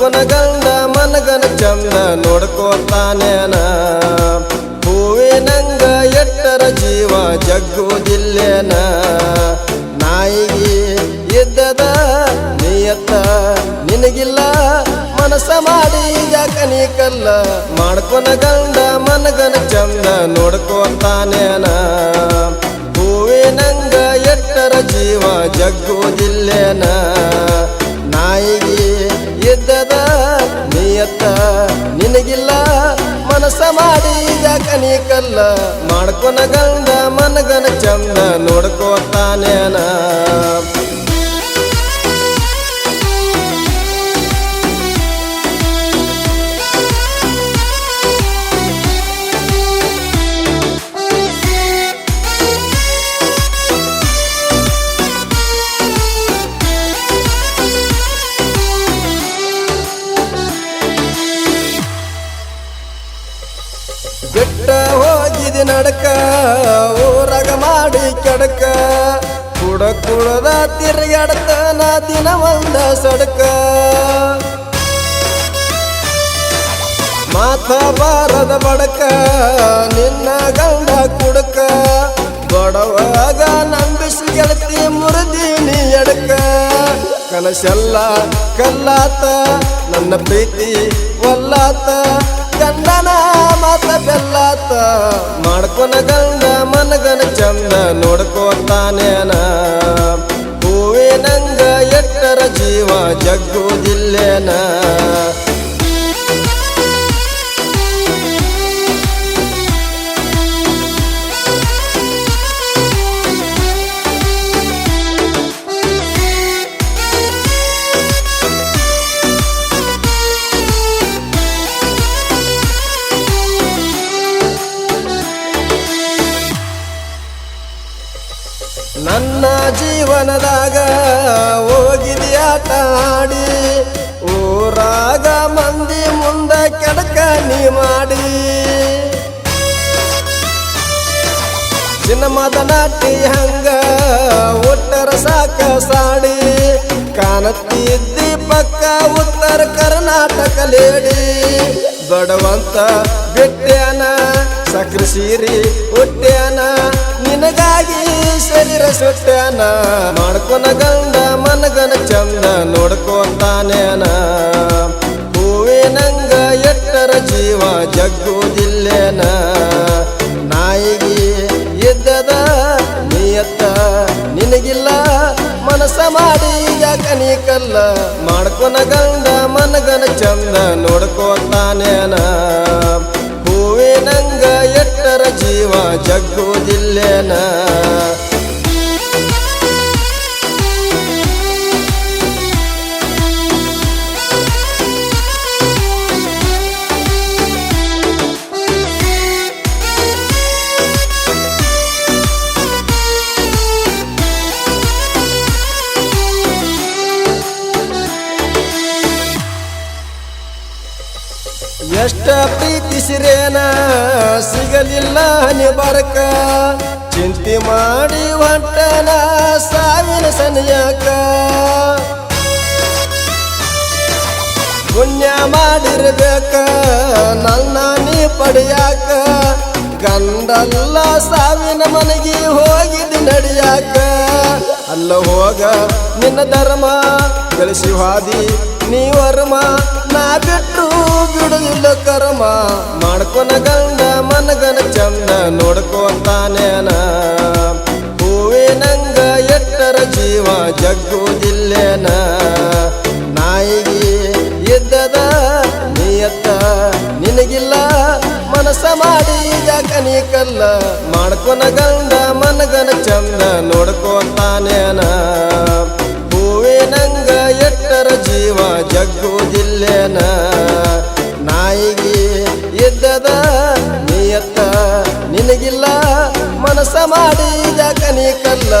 ಮಾಡ್ಕೊನ ಗಂಡ ಮನಗನ ಚಂದ ನೋಡ್ಕೋತಾನೇನ? ಹೂವಿನಂಗ ಎಟ್ಟರ ಜೀವ ಜಗ್ಗುವುದಿಲ್ಲೇನ? ನಾಯಿಗೆ ಇದ್ದದ ನಿಯತ್ತ ನಿನಗಿಲ್ಲ? ಮನಸ ಮಾಡಿ ಯಾಕ ನೀ ಕಲ್ಲ ಮಾಡ್ಕೊನ ಗಂಡ ಮನಗನ ಚಂದ ನೋಡ್ಕೋತಾನೇನ? ಹೂವಿನಂಗ ಎಟ್ಟರ ಜೀವ ಜಗ್ಗುವುದಿಲ್ಲೇನ? ನಾಯಿಗೆ ನಿಯತ್ತ ನಿನಗಿಲ್ಲ ಮನಸ ಮಾಡಿ ಯಾಕ ನೀ ಕಲ್ಲ ಮಾಡ್ಕೊನ ಗಂಡ ಮನಗನ ಚಂದ ನೋಡ್ಕೋತಾನೇನ ಕೆಡಕ ಕುಡ ಕುಡದ ನಾ ದಿನ ಒಂದ ಸಡಕ. ಮಾತ ಬಾರದ ಬಡಕ, ನಿನ್ನ ಗಂಡ ಕುಡಕ. ಬಡವಾಗ ನಂಬಿಸಿ ಗೆಳತಿ ಮುರಿದೀನಿ ಎಡಕ. ಕನಸೆಲ್ಲ ಕಲ್ಲಾತ, ನನ್ನ ಪ್ರೀತಿ ಒಲ್ಲಾತ. ಗಂಡನ ಮಾತ ಬೆಲ್ಲಾತ ಮಾಡ್ಕೊನ ಗಂಡ ಮನಗನ ಚಂದ ನೋಡ್ಕೋತಾನೇನ ನನ್ನ ಜೀವನದಾಗ ಹೋಗಿದ್ಯಾಟ ಆಡಿ ಊರಾಗ ಮಂದಿ ಮುಂದೆ ಕೆಡಕ ನೀ ಮಾಡಿ. ಸಿನಿಮಾದ ನಾಟಿ ಹಂಗ ಒಟ್ಟರ ಸಾಕ ಸಾಡಿ. ಕಾಣತ್ತಿದ್ದಿ ಪಕ್ಕ ಉತ್ತರ ಕರ್ನಾಟಕ ಲೇಡಿ. ದೊಡವಂತ ಬೆಟ್ಟ್ಯಾನ ಸಕ್ರೆ ಸೀರಿ ನಿನಗಾಗಿ ಶರೀರ ಸುಟ್ಟ್ಯಾನ. ಮಾಡ್ಕೊನ ಗಂಡ ಮನಗನ ಚಂದ ನೋಡ್ಕೊಂತಾನೇನ ಹೂವಿನಂಗ ಎಟ್ಟರ ಜೀವ ಜಗ್ಗುವುದಿಲ್ಲೇನ. ನಾಯಿಗೆ ಇದ್ದದ ನಿಯತ್ತ ನಿನಗಿಲ್ಲ ಮನಸ ಮಾಡಿ ಯಾಕ ನೀ ಕಲ್ಲ. ಮಾಡ್ಕೊನ ಗಂಡ ಮನಗನ ಚಂದ ನೋಡ್ಕೋತಾನೇನ ಹೂವಿನಂಗ ಎಟ್ಟರ ಜೀವ ಜಗ್ಗುದಿಲ್ಲೇನ ಎಷ್ಟ ಪ್ರೀತಿಸಿರೇನ ಸಿಗಲಿಲ್ಲ ಹನಿ ಬರಕ. ಚಿಂತೆ ಮಾಡಿ ಹೊಟ್ಟನ ಸಾವಿನ ಸನಿಯಾಕ. ಪುಣ್ಯ ಮಾಡಿರ್ಬೇಕ, ನನ್ನ ನೀ ಪಡಿಯಾಕ. ಗಂಡಲ್ಲ ಸಾವಿನ ಮನೆಗೆ ಹೋಗಿದ್ದು ನಡಿಯಾಕ. ಅಲ್ಲ ಹೋಗ ನಿನ್ನ ಧರ್ಮ, ಗಳಿಸಿ ಹಾದಿ ನೀ ವರ್ಮ. ನಾ ಬಿಟ್ಟು ಬಿಡುದಿಲ್ಲ ಕರ್ಮ. ಮಾಡ್ಕೊನ ಗಂಡ ಮನಗನ ಚಂದ ನೋಡ್ಕೊಂತಾನೇನ ಹೂವಿನಂಗ ಎಟ್ಟರ ಜೀವ ಜಗ್ಗುವುದಿಲ್ಲೇನ ನಾಯಿಗೆ ಇದ್ದದ ನಿಯತ್ತ ನಿನಗಿಲ್ಲ ಮನಸ ಮಾಡಿ ಯಾಕನಿ ಕಲ್ಲ. ಮಾಡ್ಕೊನ ಗಂಡ ನಿಯತ್ತ ನಿನಗಿಲ್ಲ ಕನಿಕಲ್ಲ.